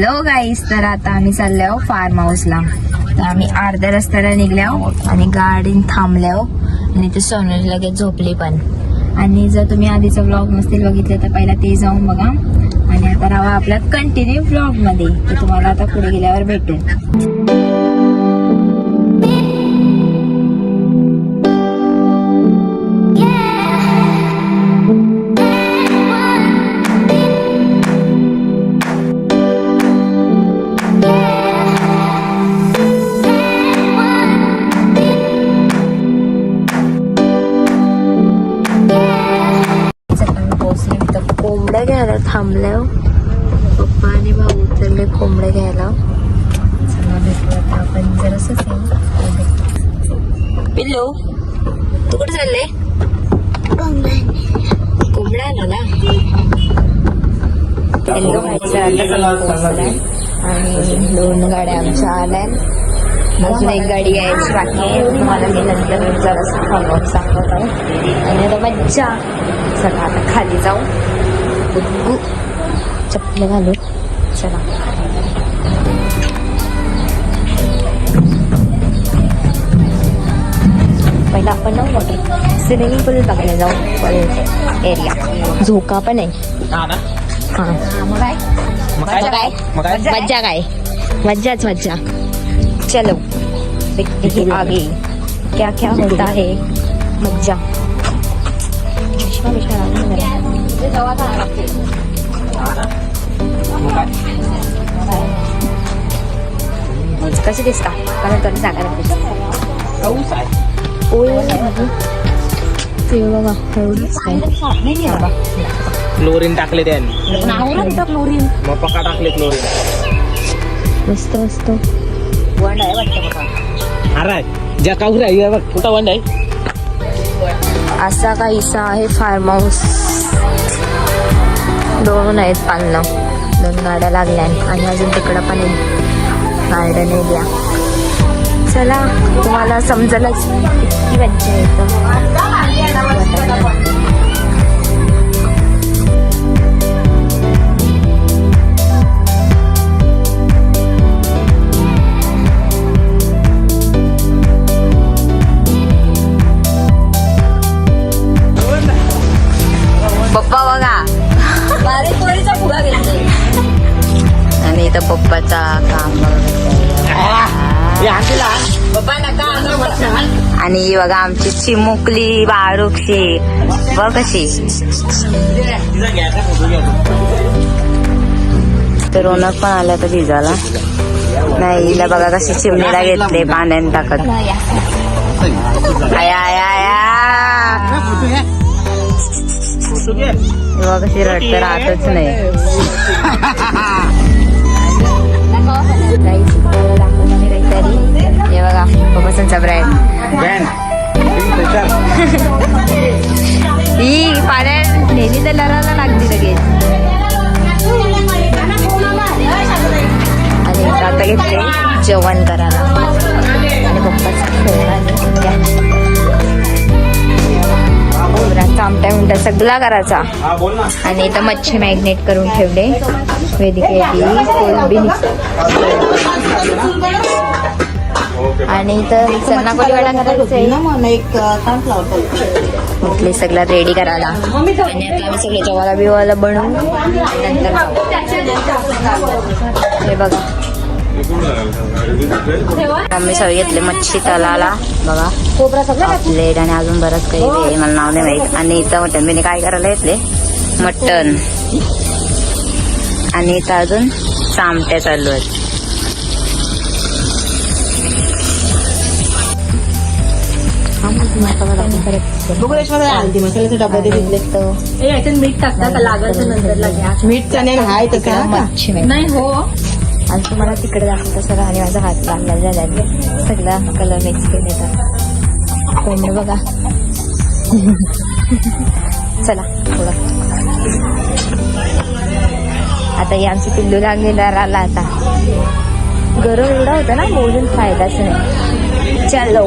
Hello गाईस तर आता आम्ही चाललो आहो फार्म हाऊसला तर आम्ही अर्ध्या रस्त्याला निघल्या हो आणि गाडीन थांबल्या हो. आणि ते सोनू लगेच झोपली पण. आणि जर तुम्ही आधीचा ब्लॉग नसतील बघितले तर पहिला ते जाऊन बघा. आणि आता राहा आपल्या कंटिन्यू ब्लॉगमध्ये तुम्हाला आता पुढे गेल्यावर भेटेल. कोंबड्या घ्यायला थांबल्या पप्पा आणि भाऊ उतरले कोंबड्या घ्यायला. चला भेटू आता आपण. जरासं पिल्लो तू कुठे चालले? कोंबड्या आला हॅलो आणि दोन गाड्या आमच्या आल्या. अजून एक गाडी यायची बाकी आहे. तुम्हाला मी नंतर जरासं फॉलोअप सांगत आहे. आणि आता मज्जा. चला आता खाली जाऊ. चप्पल घालू चला पहिला आपण ना वॉटर स्विमिंग पूल बघायला जाऊ एरिया झोका पण आहे हा हा? मज्जा काय मज्जाच मज्जा चलो देखते हैं आगे क्या क्या होता है मज्जा लागली जरा. कसे दिसता कारण लागते पाऊस आहे ओय ते बघा एवढंच काय. क्लोरीन टाकले त्यांनी मग पक्का टाकले क्लोरीन मस्त मस्त वंड आहे वाटतं अरे ज्या काऊर आहे बघ कुठं वंड आहे असा काहीसा आहे फार्म हाऊस दोन आहेत पालनं दोन गाड्या लागल्या आणि अजून तिकडं पण गार्डन एरिया चला तुम्हाला समजलंच किती मज्जा येतं बघा आमची चिमुकली बारुक्षी बघ कशी. तर रोनक पण आल्या तर भिजाला नाही हिला बघा कशी चिमणीला घेतले पाण्यात टाकत. आया आया आया. बघा कशी रडत राहतच नाही. हे बघा पप्पासांचा ब्रँड. ही पाण्या नेली तर लढायला लागली लगेच. आणि आता घेतले जेवण करायला. आणि पप्पाच आमटा मिनटं सगळा करायचा. आणि इथं मच्छी मॅग्नेट करून ठेवले. वेदिकेची कोलंबी आणि इथं चन्ना कोली वडा करायचा म्हटले सगळं रेडी करायला. आणि आता आम्ही सगळे जेवायला बिवायला बनवू. नंतर. हे बघा. मम्मी सगळे घेतले मच्छी तलाला. बघा. प्लेट आणि अजून बरंच काही आहे, मला नाव नाही माहीत. आणि इथं मटन बिने काय करायला घेतले? मटन आणि इथं अजून चामट्या चालू आहेत. हळदी मसाल्याचा डबा दे तिथले इथं मीठ टाकता का लागल नंतर मीठ चणे हाय इकडं तसं मच्छी नाही हो. आणि तुम्हाला तिकडे दाखवत सगळं. आणि माझा हात लागला झाला सगळा कलर मिक्स केले तर कोंबड बघा. चला पुढं. आता आमची पिल्लू लागलेला आला आता. गरम एवढा होता ना बोलून फायदाच नाही. चलो.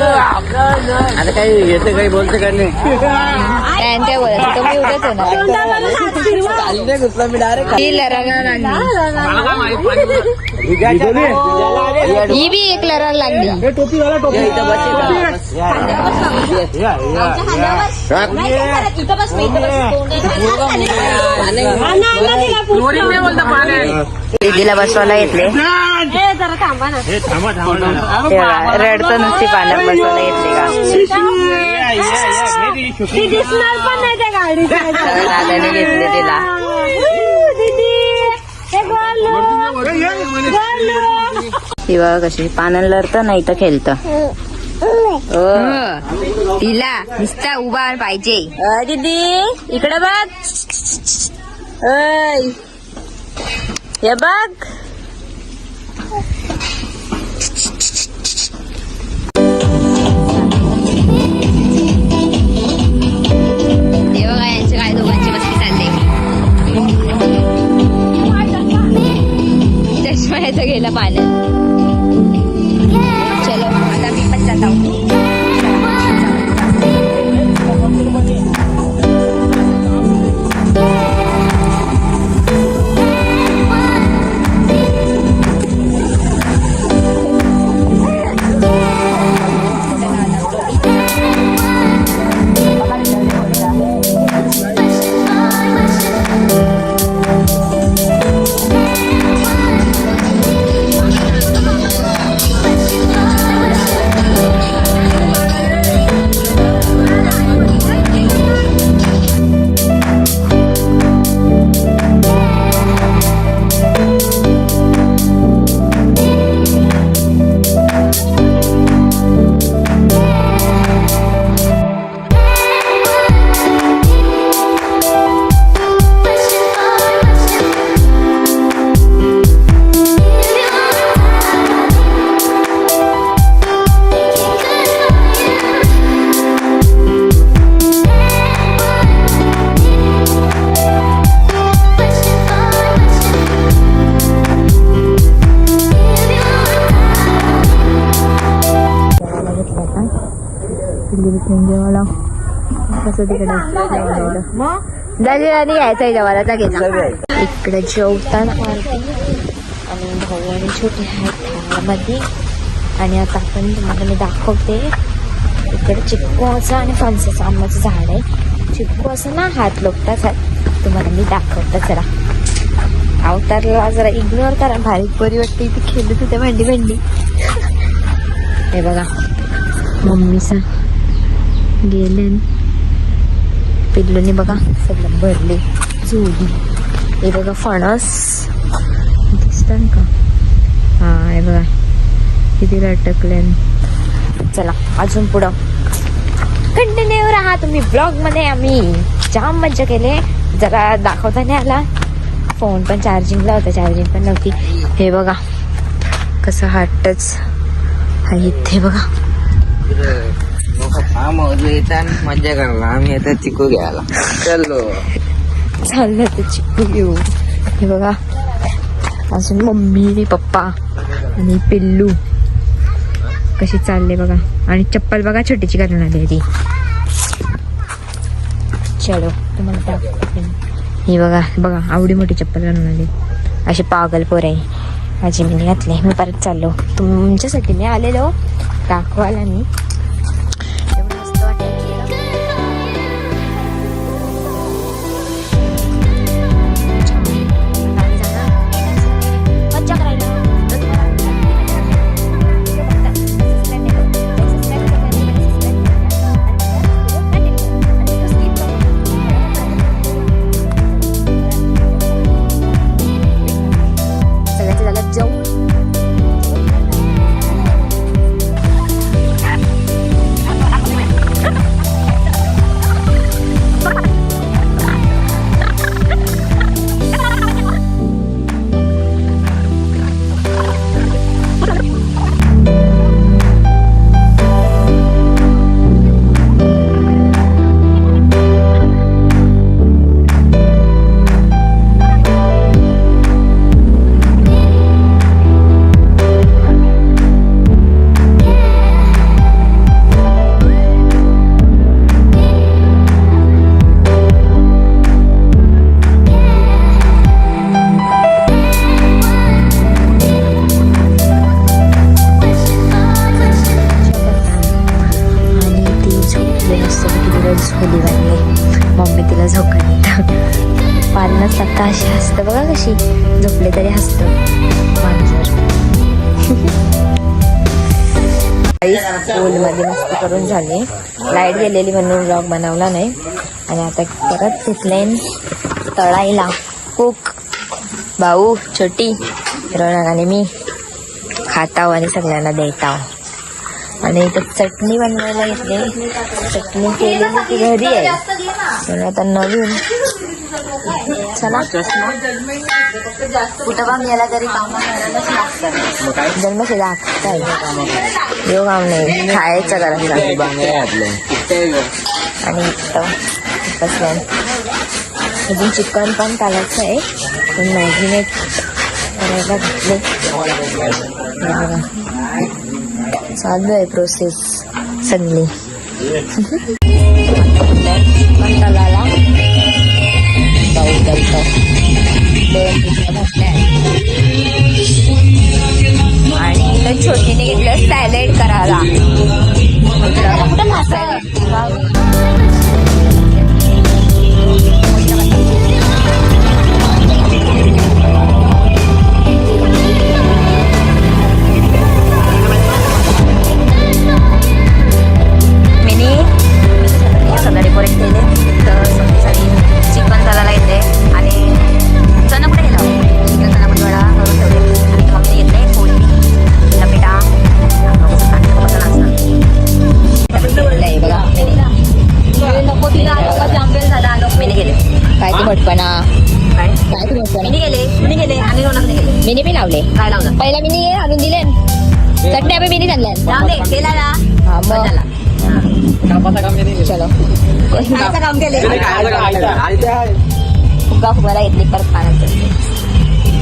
आता काही येते काही बोलते का नाही. होणार घुसला मी डायरेक्ट ही लागली. ही बी एक लरायला लागली. दीदीला बसवायला घेतले तेव्हा रडतो नुसती पाण्यात बसवायला घेतले का? दादाने घेतले तिला. ती बघा कशी पाण्याला लढतं नाही तर खेळतं. तिला नुसता उभा पाहिजे. दीदी इकडे बघ. हे बघ. चष्मा याचा पाण्यात कसं तिकडे दादी दादी घ्यायचंय जेवायला जा. घ्यायचा इकडे जेवताना आरती. आणि भाऊ आणि छोटे आहेत थाळामध्ये. आणि आता आपण तुम्हाला मी दाखवते. इकडे चिक्कूचं आणि फणसाचं आंब्याचं झाड आहे. चिक्कू असं ना हात लोकताच आहे तुम्हाला मी दाखवते जरा. अवतारला जरा इग्नोर करा. भारीक बरी वाटते इथे खेळत होते भांडी भांडी. हे बघा. मम्मीचा गेले पिल्लूनी बघा सगळं भरले झोली हे बघा फणस. दिसतं का? हा हे बघा. किती लटकले चला अजून पुढं. कंटिन्यू राहा तुम्ही ब्लॉगमध्ये आम्ही जाम मज्जा केले. जरा दाखवता नाही आला. फोन पण चार्जिंगला होता चार्जिंग पण नव्हती. हे बघा कसं हट्टच हा इथे बघा. हा येतात मजा करायला आम्ही येतात चिकू घ्यायला. चलो. चाललं ते चिकू घेऊ हे बघा. अजून मम्मी पप्पा आणि पिल्लू कशी चालले बघा. आणि चप्पल बघा छोटीची घालून आली आहे ती. चलो तुम्हाला दाखवते. ही बघा बघा. आवडी मोठी चप्पल घालून आली. अशी पागल पोर आहे. माझी मी घातली मी परत चाललो. तुमच्यासाठी मी आलेलो. दाखवायला मी. पारण सत्ता अशी हसतं. बघा कशी झोपले तरी हसतं. मांजर. मध्ये मस्त करून झाले. लाइट गेलेली म्हणून ब्लॉग बनवला नाही. आणि आता परत घेतले तळायला कुक भाऊ छोटी रौनक आणि मी खाताव आणि सगळ्यांना देताव. आणि इथं चटणी बनवायला घेतली चटणी केलेली ती घरी आहे. पण आता नवीन. चला. कुठं काम तरी काम काय? जन्मशे दाखताय यो काम नाही खायचं करायचं आणि इथं बसल्या. अजून चिकन पण टाकायचं आहे. पण मॅगिनेट करायला घातले. चालू आहे प्रोसेस सगळी चिकन टाकायला पाऊ दोन पिशव्या घातल्या आणि इथं छोटीने घेतलं सॅलेड करायला. मिनी केला ना? हा मग? काम चलो. खायचं काम केले फुगा फुगायला घेतली परत पाण्यात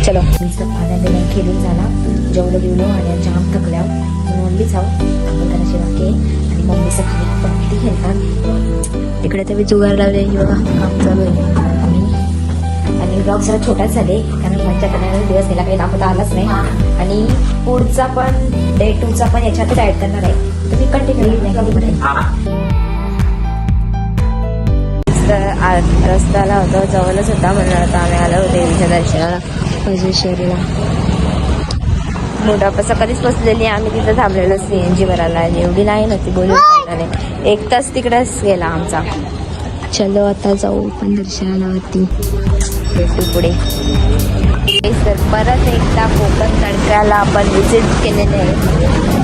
चलो. नुसतं पाण्यात खेळून झाला. जेवढं बिवलो आणि जाम थकल्या मम्मीच आहो जराशी बाकी आहे. आणि मम्मीचं खाली पट्टी खेळतात तिकडे तर मी जुगार लावले की बघा. काम चालू आहे. आणि ब्लॉग जरा छोटाच झाले कारण मज्जा दिवस गेला काही दाखवता आलाच नाही. आणि पुढचा पण डे टूचा पण याच्यातच ऍड करणार आहे. तुम्ही कंटिन्यू नाही का बघा रस्त्याला होता जवळच होता म्हणून आता आम्ही आलो होतो देवीच्या दर्शनाला पजेश्वरीला मोठापासा कधीच बसलेली आम्ही तिथं थांबलेलो सी एन जी भरायला एवढी नाही नव्हती बोलून नाही. एक तास तिकडेच गेला आमचा. चलो आता जाऊ पण दर्शनाला वरती भेटू पुढे. सर परत एकदा कोकण तडक्याला आपण विजिट केलेले आहे.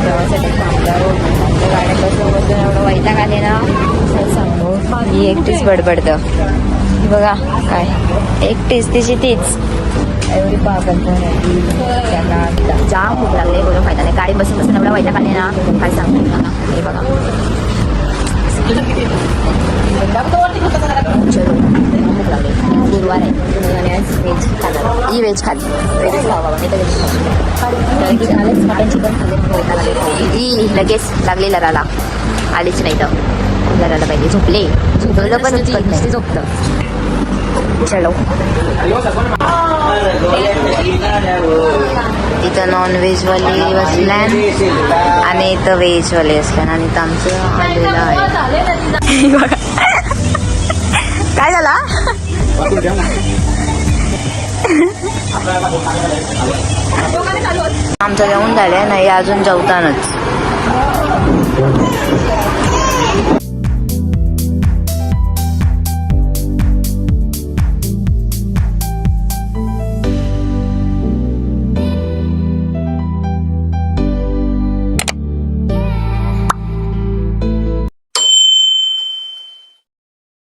प्रवासाठी थांबल्यावर आमच्या गाड्या बसून बसून एवढं वैताग आले ना. काय सांगू मी एकटीच बडबडतं. बघा काय एकटीच तिची तीच. एवढी पागल पण त्याला जाम भूक लागले बोलून फायदा नाही. गाडी बसून बसून एवढा वैताग आले ना. काय सांगू हे बघा. गुरुवार आहे व्हेज खाणार ही खाल्लं ही लगेच लागली लराला. आलीच नाही तर. लराला पाहिजे. झोपले. झोपलं पण झोपतं. चलो। तिथं नॉन व्हेजवाली बसल्यान आणि इथं व्हेजवाले असल्यान आणि इथं आमचं आलेलं आहे. काय झाला? आमचं जेवण झालं नाही अजून जेवतानच.